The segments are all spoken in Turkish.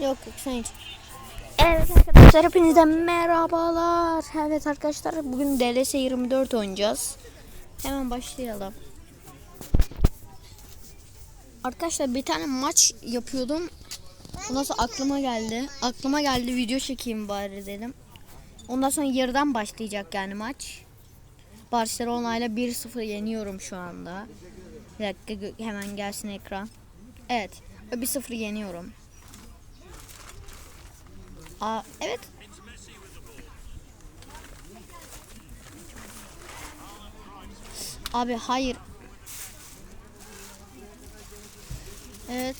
Yok yok sen hiç. Evet arkadaşlar hepinize merhabalar. Evet arkadaşlar bugün DLS 24 oynayacağız. Hemen başlayalım. Arkadaşlar bir tane maç yapıyordum. Ondan sonra aklıma geldi. Aklıma geldi video çekeyim bari dedim. Ondan sonra yarıdan başlayacak yani maç. Barcelona ile 1-0 yeniyorum şu anda. Bir dakika hemen gelsin ekran. Evet. 1-0 yeniyorum. Aa, evet. Abi hayır. Evet.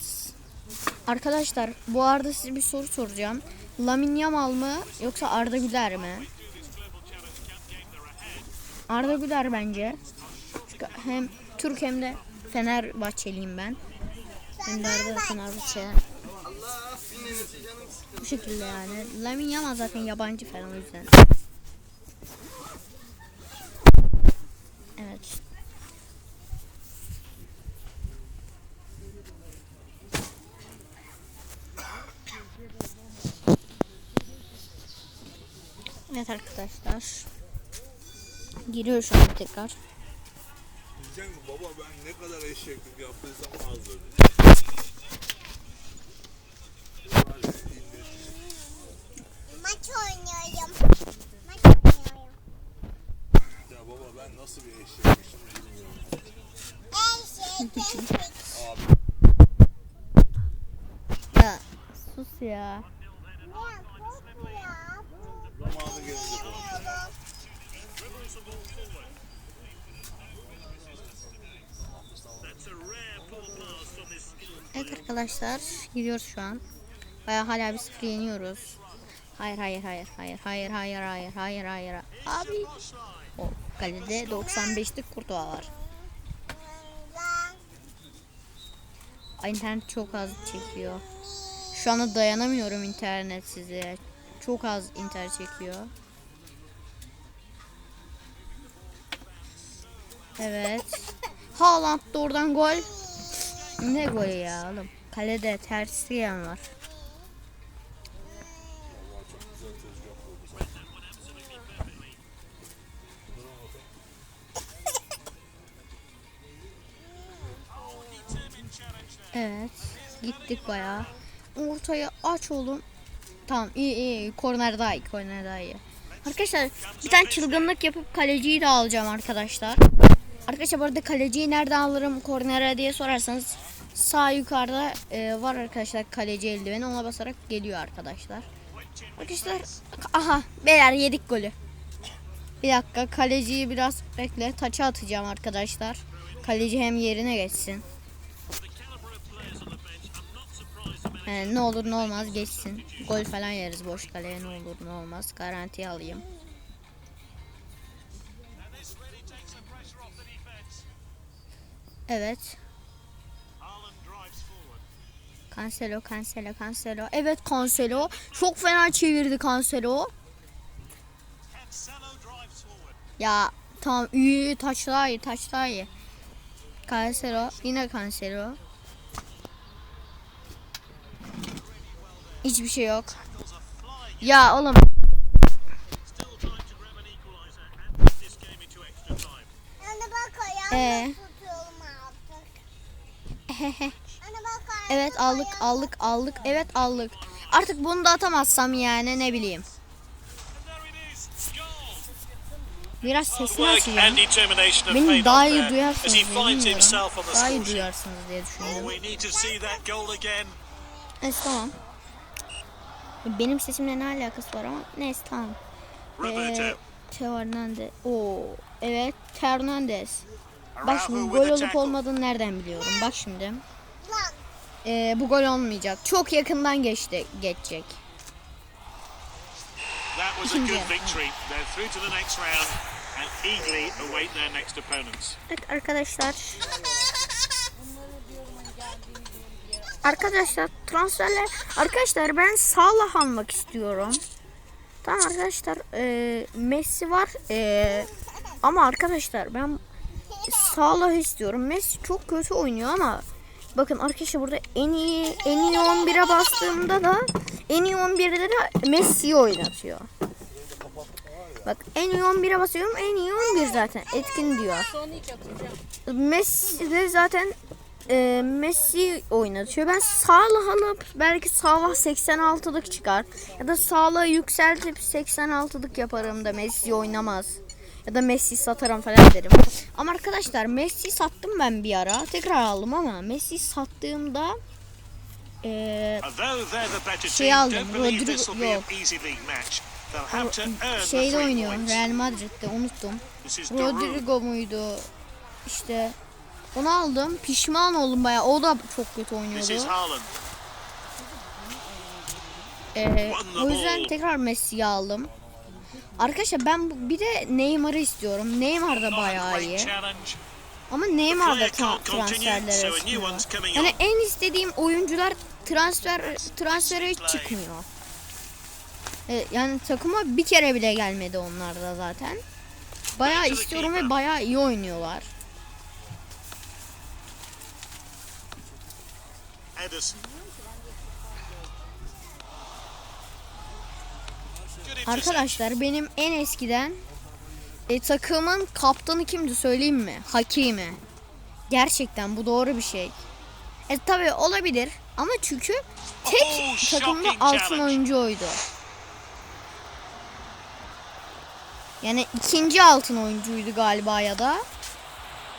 Arkadaşlar bu arada size bir soru soracağım. Lamine Yamal mı yoksa Arda Güler mi? Arda Güler bence. Çünkü hem Türk hem de Fenerbahçeliyim ben. Hem de Arda Fenerbahçe. Bu şekilde yani. Lamine Yamal zaten yabancı falan o yüzden. Evet. Evet arkadaşlar. Giriyor şu an tekrar. Diyeceksin ki baba ben ne kadar eşeklik yaptıysam azdır. Maç oynuyorum. Maç oynuyorum. Ya baba ben nasıl bir eşekmişim bilmiyorum. Abi Ya sus ya. Zamanı gelince. Evet arkadaşlar gidiyoruz şu an. Baya hala bir sıfır yeniyoruz. Hayır hayır hayır hayır hayır hayır hayır hayır hayır. Abi. Kalede 95'lik kurtuğa var. İnternet çok az çekiyor. Şu anda dayanamıyorum internet size. Çok az internet çekiyor. Evet. Haaland da oradan gol. Ne golü ya oğlum? Kalede ters yiyen var. Evet. Gittik bayağı. Ortaya aç oğlum. Tamam iyi. iyi. Korner daha iyi. Korner daha iyi. Arkadaşlar bir tane çılgınlık yapıp kaleciyi de alacağım arkadaşlar. Arkadaşlar bu arada kaleciyi nereden alırım kornere diye sorarsanız sağ yukarıda e, var arkadaşlar kaleci eldiveni ona basarak geliyor arkadaşlar. Arkadaşlar aha beyler yedik golü. Bir dakika kaleciyi biraz bekle taça atacağım arkadaşlar. Kaleci hem yerine geçsin. He, ne olur ne olmaz geçsin. Gol falan yeriz boş kaleye ne olur ne olmaz. Garanti alayım. Evet. Cancelo, Cancelo, Cancelo. Evet Cancelo. Çok fena çevirdi Cancelo. Ya tamam iyi taç iyi taç iyi. Cancelo yine Cancelo. Hiçbir şey yok. Ya oğlum. Anne bak ee. evet aldık aldık aldık evet aldık. Artık bunu da atamazsam yani ne bileyim. Biraz sesini açayım. Beni daha iyi duyarsınız diye. Daha iyi duyarsınız diye düşünüyorum. Evet tamam. Benim sesimle ne alakası var ama neyse tamam. Ee. Teo Hernandez. Oo, evet Teo Hernandez. Bak şimdi gol olup olmadığını nereden biliyorum? Bak şimdi. Ee, bu gol olmayacak. Çok yakından geçti geçecek. That was a Şimdi. good victory. They're through to the next round and eagerly await their next opponents. Evet arkadaşlar. Arkadaşlar transferler arkadaşlar ben Salah almak istiyorum. Tamam arkadaşlar e, Messi var e, ama arkadaşlar ben Salah istiyorum. Messi çok kötü oynuyor ama Bakın arkadaşlar burada en iyi en iyi 11'e bastığımda da en iyi 11'de de Messi oynatıyor. Bak en iyi 11'e basıyorum en iyi 11 zaten etkin diyor. Messi de zaten e, Messi oynatıyor. Ben Salah alıp belki Salah 86'lık çıkar. Ya da Salah'ı yükseltip 86'lık yaparım da Messi oynamaz. Ya da Messi satarım falan derim. Ama arkadaşlar Messi sattım ben bir ara. Tekrar aldım ama Messi sattığımda e, better Şey aldım, Rodrigo- earn the şeyde oynuyor. Real Madrid'de unuttum. Rodrigo muydu? İşte onu aldım. Pişman oldum bayağı. O da çok kötü oynuyordu. Ee, o yüzden tekrar Messi'yi aldım. Arkadaşlar ben bir de Neymar'ı istiyorum. Neymar da bayağı iyi. Ama Neymar da player tra- can't continue, transferlere so a new çıkmıyor. one's coming Yani en istediğim oyuncular transfer transfere çıkmıyor. Ee, yani takıma bir kere bile gelmedi onlar da zaten. Bayağı istiyorum ve bayağı iyi oynuyorlar. Ederson. Arkadaşlar benim en eskiden e, takımın kaptanı kimdi söyleyeyim mi? Hakimi. Gerçekten bu doğru bir şey. E tabi olabilir ama çünkü tek Oh, takımda altın oyuncu oydu. Yani ikinci altın oyuncuydu galiba ya da.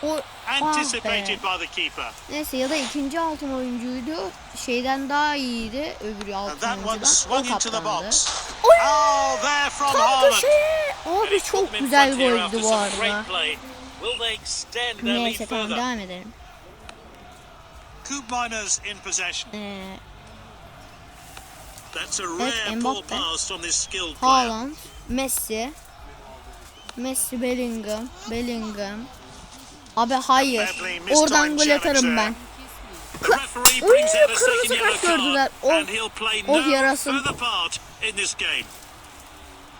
O ah. Anticipated by the keeper. Neyse ya da ikinci altın oyuncuydu. Şeyden daha iyiydi öbürü altın oyuncudan. O swung into the kaptandı. box. Oy! Oh, there from Tam Haaland. köşeye. And Abi çok güzel goldü bu arada. Neyse tamam devam edelim. İn possession. Ee, That's a Evet, rare ball Mbappe. pass from this skilled player. Haaland, Messi, Messi, Bellingham, Bellingham. Abi hayır. Oradan gol atarım ben. Kırmızı kart gördüler. Oh, oh yarasın.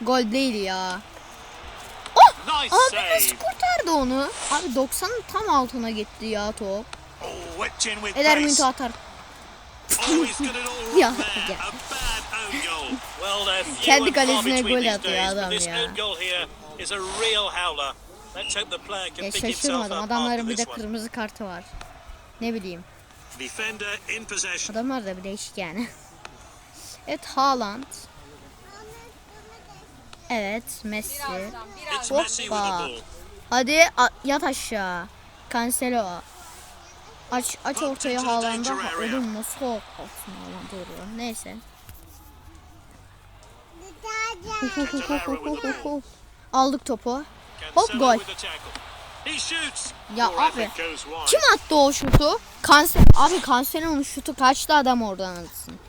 Gol değil ya. Nice Abi nasıl kurtardı onu? Abi 90'ın tam altına gitti ya top. Oh, Eder. Münte atar. Oh, Ya, ya. Kendi kalesine gol atıyor adam ya. Ya pick himself şaşırmadım. up Adamların bir de kırmızı kartı var. Ne bileyim. Defender in possession. Adamlar da bir değişik yani. evet Haaland. Evet Messi. Hoppa. Hadi yat aşağı. Cancelo. Aç aç ortaya Haaland'a. Oğlum nasıl atsın Haaland doğru. Neyse. Aldık topu. Hop, gol. Ya abi. Kim attı o şutu? Kanser. Abi Cancelo'nun şutu kaçtı adam oradan atsın.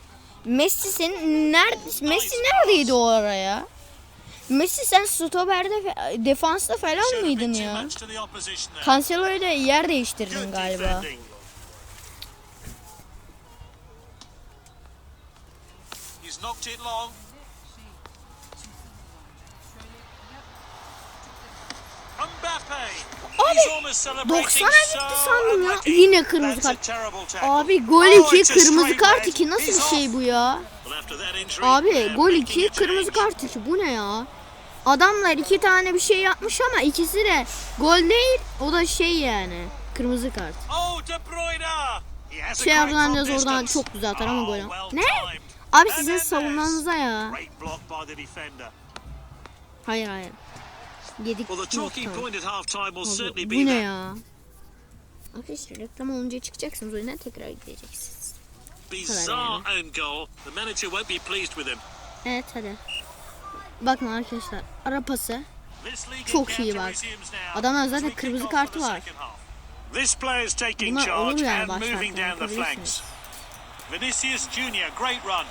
Messi senin nerede? Messi neredeydi o araya? Messi sen stoperde defansta falan mıydın ya? much to the opposition there. Cancelo ile yer değiştirdin galiba. He's knocked it long. Mbappe. Celebrating 90'a gitti sandım ya. Yine kırmızı kart. Abi gol Oh, 2 it's a kırmızı kart red. 2 nasıl bir şey bu ya? Abi gol making 2 a kırmızı kart 2 bu ne ya? Adamlar iki tane bir şey yapmış ama ikisi de gol değil. O da şey yani. Kırmızı kart. Oh, Şey Hernandez oradan çok güzel atar ama Oh, gol. Ne? Abi sizin savunmanıza ya. Hayır hayır. Yedik. Well, the Yok, talking tamam. point at half time will Abi, certainly bu ne ya? Arkadaşlar reklam olunca çıkacaksınız oyundan tekrar gideceksiniz. bizarre own goal. The manager won't be pleased with him. Evet hadi. Bakın arkadaşlar ara pası. This league Çok iyi bak. Adamlar zaten kırmızı kartı var. This player is taking charge and moving down the flanks. Vinicius Junior, great run.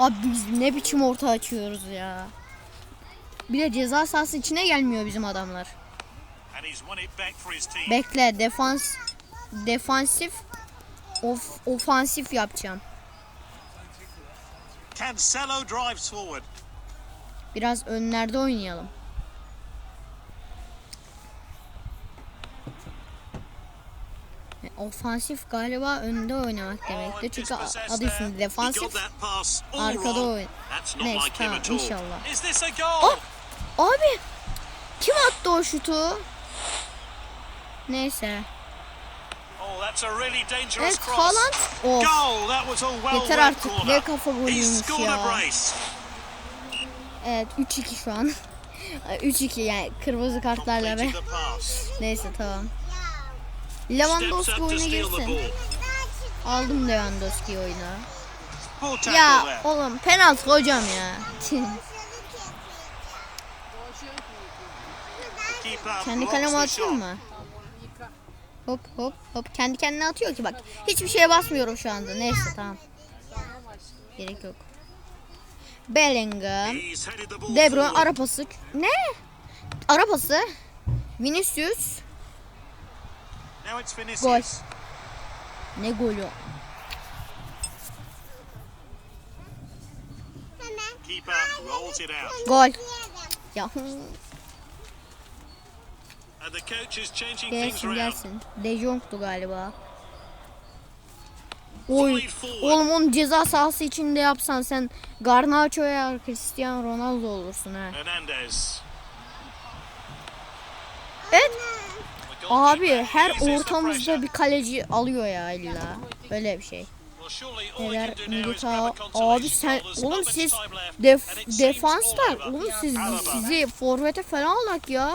Abi biz ne biçim orta açıyoruz ya. Bir de ceza sahası içine gelmiyor bizim adamlar. Bekle defans defansif of, ofansif yapacağım. Cancelo drives forward. Biraz önlerde oynayalım. Ofansif galiba önde oynamak demektir. Oh, Çünkü dispossessed adı üstünde defansif. Arkada not Neyse tamam inşallah. Oh! Abi kim attı o şutu? Neyse. Oh, that's a really dangerous Evet. Haaland. Of. Goal. That was a well Yeter artık. Ne kafa golüymüş ya. Evet 3-2 şu an. 3-2 yani kırmızı kartlarla ve neyse tamam. Lewandowski oyuna girsin. Aldım Lewandowski oyuna. Ya oğlum penaltı hocam ya. Kendi kaleme atayım mı? Hop hop hop. Kendi kendine atıyor ki bak. Hiçbir şeye basmıyorum şu anda. Neyse tamam. Gerek yok. Bellingham. De Bruyne forward. ara pası. Ne? Ara pası. Vinicius. Gol. Ne golü? Gol. Ya gelsin around. gelsin. De Jong'tu galiba. Oy. Oğlum onu ceza sahası içinde yapsan sen Garnacho'ya Cristiano Ronaldo olursun ha. Hernandez. Evet. Abi her ortamızda bir kaleci alıyor ya illa. Böyle bir şey. Neler Militao. Abi sen oğlum siz def, defanslar. Oğlum siz sizi forvete falan alak ya.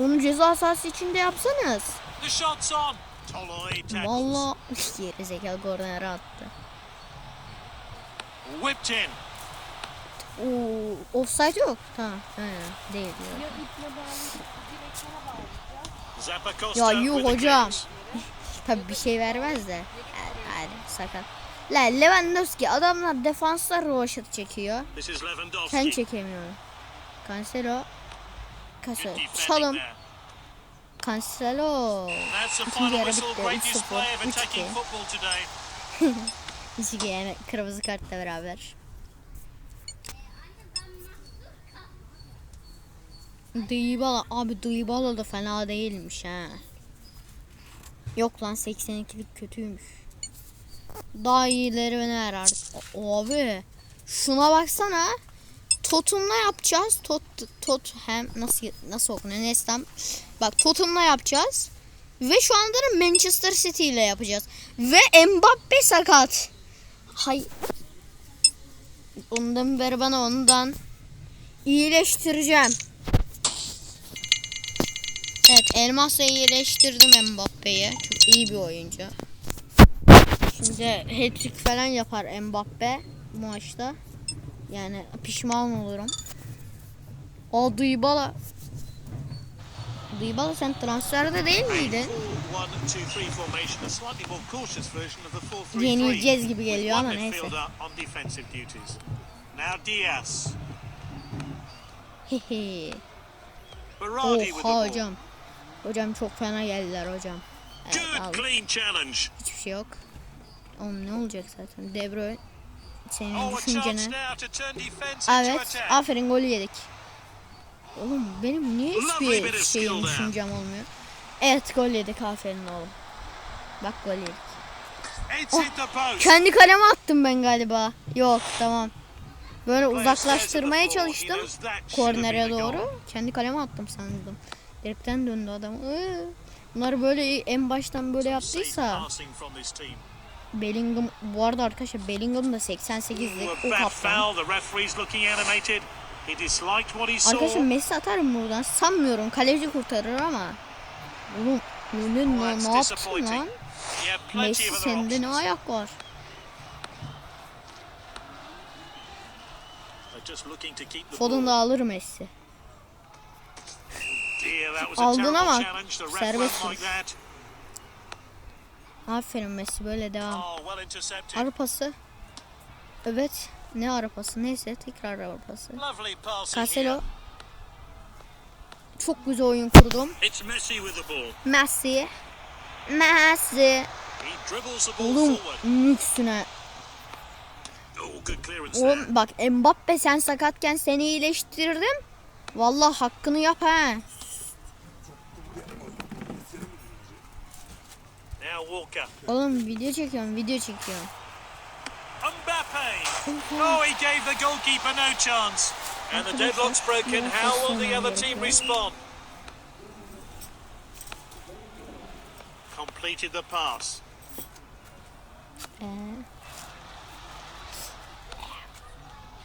Onu ceza sahası içinde yapsanız. The shot's on. Toloi tackles. Valla geri zekalı kornere attı. Whipped in. Oo, offside yok. Tamam. He, değil. Zappacosta Ya yuh hocam. Tabi bir şey vermez de. Yani, yani sakat. La Lewandowski adamlar defanslar roşat çekiyor. Sen çekemiyorsun. Cancelo. Defending Çalım. Cancelo. İkinci yarı bitti. Great 3-0, display of 3-2. attacking football today. İki yani kırmızı kartla beraber. Dybala abi Dybala da fena değilmiş ha. Yok lan 82'lik kötüymüş. Daha iyileri ne arar? Abi şuna baksana. Totumla yapacağız. Tot tot hem nasıl nasıl okunuyor? Nestem. Bak Totumla yapacağız. Ve şu anda da Manchester City ile yapacağız. Ve Mbappe sakat. Hay. Ondan beri bana ondan iyileştireceğim. Evet Elmas'la iyileştirdim Mbappe'yi. Çok iyi bir oyuncu. Şimdi hat-trick falan yapar Mbappe bu maçta. Yani pişman olurum. O Dybala. Dybala sen transferde değil miydin? 1-2-3 formation, a slightly more cautious version of the 4-3-3. Yenileceğiz gibi geliyor ama neyse. Hehe. Oha hocam. Hocam çok fena geldiler hocam. Evet. Hiçbir şey yok. Oğlum ne olacak zaten? De Bruyne. Senin Oh, düşüncene. Evet. Aferin golü yedik. Oğlum benim niye hiçbir şeyim düşüncem olmuyor? Evet gol yedik aferin oğlum. Bak gol yedik. Oh. Kendi kaleme attım ben galiba. Yok tamam. Böyle uzaklaştırmaya çalıştım. Kornere doğru. Kendi kaleme attım sandım. Direkten döndü adam. Bunlar böyle en baştan böyle yaptıysa Bellingham bu arada arkadaşlar Bellingham da 88'lik Ooh, o kaptan. Arkadaşlar. Messi atar mı buradan? Sanmıyorum. Kaleci kurtarır ama. Oğlum ne, ne, ne, yaptın lan? Messi sende ne ayak var? Foden da alır Messi. Aldın ama serbest. Aferin Messi böyle devam. Oh, well intercepted. Ara pası. Evet. Ne ara pası? Neyse tekrar ara pası. Lovely passing Cancelo. Çok güzel oyun kurdum. Messi. Messi. He Oğlum there. Oğlum bak Mbappe sen sakatken seni iyileştirdim. Vallahi hakkını yap ha. Oğlum video çekiyorum video çekiyorum. Mbappe. Oh, he gave the goalkeeper no chance. And the deadlock's broken. How will the other team respond? Completed the pass.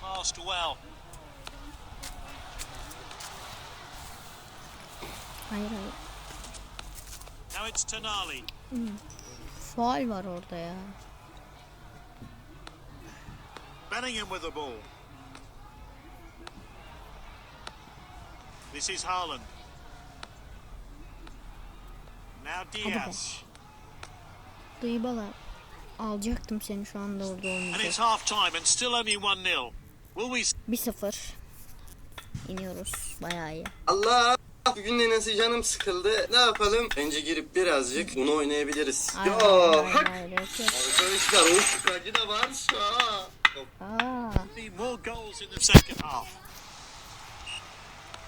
Passed well. hayır hayır. Now it's Tonali. Faal var orada ya. Bellingham with the ball. This is Haaland. Now Diaz. Duybalar. Alacaktım seni şu anda orada And olmayacak. it's half time and still only 1 0. Will we 1-0. İniyoruz. Bayağı iyi. Allah bugün de nasıl canım sıkıldı. Ne yapalım? Bence girip birazcık bunu oynayabiliriz. Hayır, Ya hayır, hak yok. arkadaşlar o şukacı da varsa. Aa, more goals in the second half?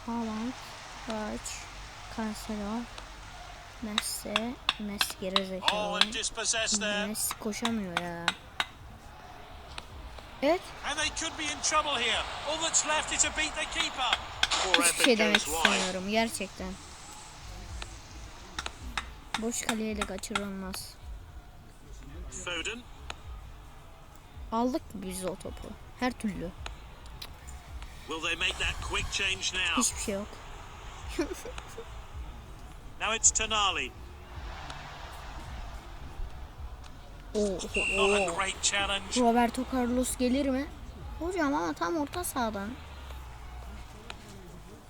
Haaland, Koç, Cancelo, Messi, Messi gerizekalı. Messi koşamıyor ya. Evet, And they could be in trouble here. All that's left is to beat the keeper. Poor hiçbir şey demek istemiyorum gerçekten. Boş kaleye de kaçırılmaz. Foden. Aldık biz o topu. Her türlü. Will they make that quick change now? Hiçbir şey yok. Now it's Tonali. Oo. Roberto Carlos gelir mi? Hocam ama tam orta sahadan.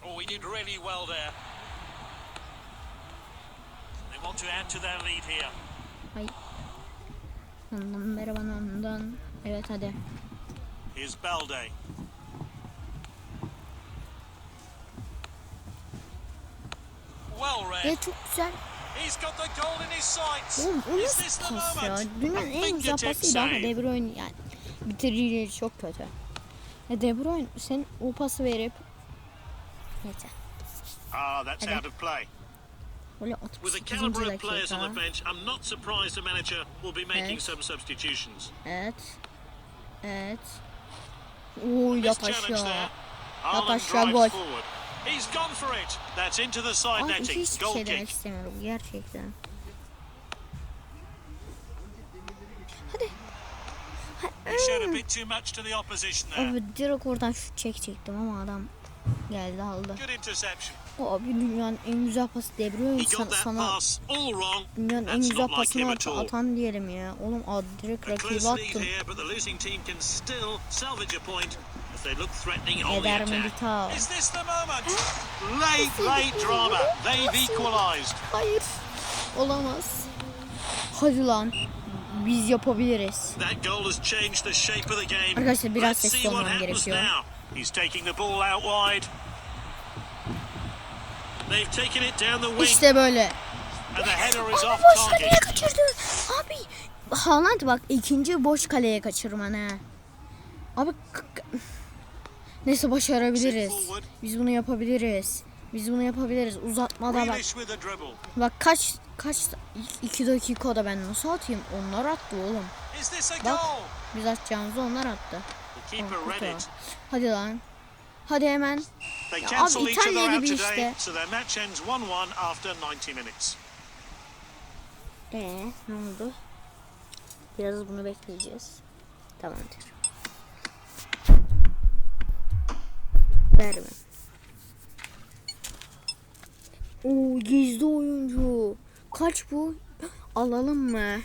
Oh, he did really well there. They want to add to their lead here. Ay. Ondan beri bana ondan. Evet hadi. Here's Balde. Well read. Evet çok güzel. He's got the goal in his sights. Oğlum o nasıl the pas ya? moment? Dünyanın en güzel pasıydı ama. De Bruyne yani bitiricileri çok kötü. Ya De Bruyne sen o pası verip Neyse. Ah, that's Hadi. out of play. Böyle With the 38. caliber of players on the bench, I'm not surprised the manager will be making Evet. some substitutions. Evet. Evet. Oo there. Haaland aşağı drives gol. He's gone for it. That's into the side Abi netting. Goal şey demek kick. istemiyorum gerçekten. Hadi. He showed a bit too much to the opposition there. Abi direkt oradan şut çekecektim ama adam geldi aldı. Good interception. Abi dünyanın en güzel pası De Bruyne He sana, got that sana pass all wrong. dünyanın en That's güzel not like pasını him at, at all. atan diyelim ya. Oğlum ad direkt A rakibe close lead attım. here, but the losing team can still salvage a point as they look threatening on the attack. Is this the moment? late, late drama. They've equalised. Hayır. Olamaz. Hadi lan. Biz yapabiliriz. That goal has changed the shape of the game. Arkadaşlar biraz sesli olmam gerekiyor. He's taking the ball out wide. They've taken it down the wing, İşte böyle. and the header is off target. kaçırdı. Abi Haaland bak ikinci boş kaleye kaçırman ha. Abi neyse başarabiliriz. Biz bunu yapabiliriz. Biz bunu yapabiliriz. Uzatmada bak. Bak kaç kaç iki dakikada ben nasıl atayım? Onlar attı oğlum. Bak. Biz atacağımızı onlar attı. Oh. Hadi lan. Hadi hemen. Ya abi İtalya gibi işte. so their match ends 1-1 after 90 minutes. Ee, ne oldu? Biraz bunu bekleyeceğiz. Tamamdır. Verme. Oo gizli oyuncu. Kaç bu? Alalım mı?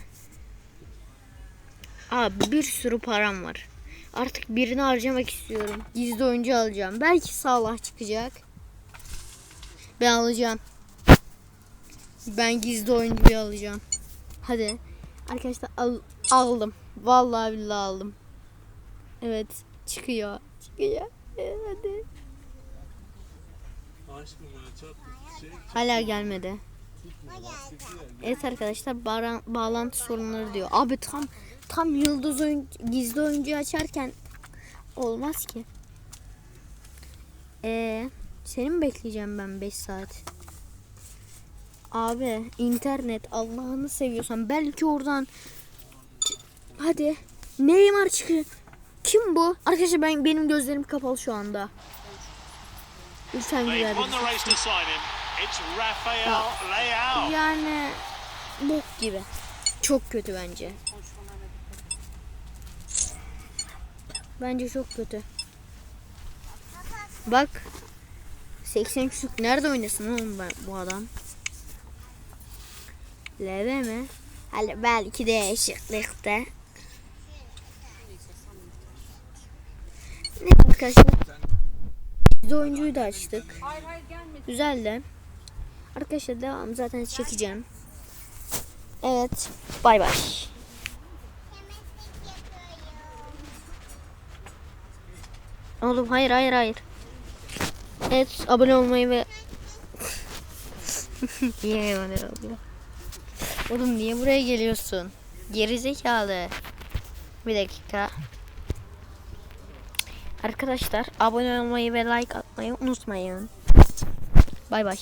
Abi bir sürü param var. Artık birini harcamak istiyorum. Gizli oyuncu alacağım. Belki Salah çıkacak. Ben alacağım. Ben gizli oyuncuyu alacağım. Hadi. Arkadaşlar al, aldım. Vallahi billahi aldım. Evet. Çıkıyor. Çıkıyor. Hadi. Hala gelmedi. Evet arkadaşlar bağlan- bağlantı sorunları diyor. Abi tam tam yıldız oyun, gizli oyuncuyu açarken olmaz ki. Ee, seni mi bekleyeceğim ben 5 saat? Abi internet Allah'ını seviyorsan belki oradan hadi Neymar çıkıyor. Kim bu? Arkadaşlar ben benim gözlerim kapalı şu anda. Lütfen They've güzel won the race to sign him. It's Rafael Leao. Yani bok gibi. Çok kötü bence. Bence çok kötü. Bak 80 küçük nerede oynasın oğlum ben, bu adam? Leve mi? Hani belki değişiklikte. Ne arkadaşlar? Biz oyuncuyu da açtık. Güzel de. Arkadaşlar devam zaten çekeceğim. Evet. Bay bay. Oğlum hayır hayır hayır. Evet abone olmayı ve Niye abone oluyor? Oğlum niye buraya geliyorsun? Geri zekalı. Bir dakika. Arkadaşlar abone olmayı ve like atmayı unutmayın. Bay bay.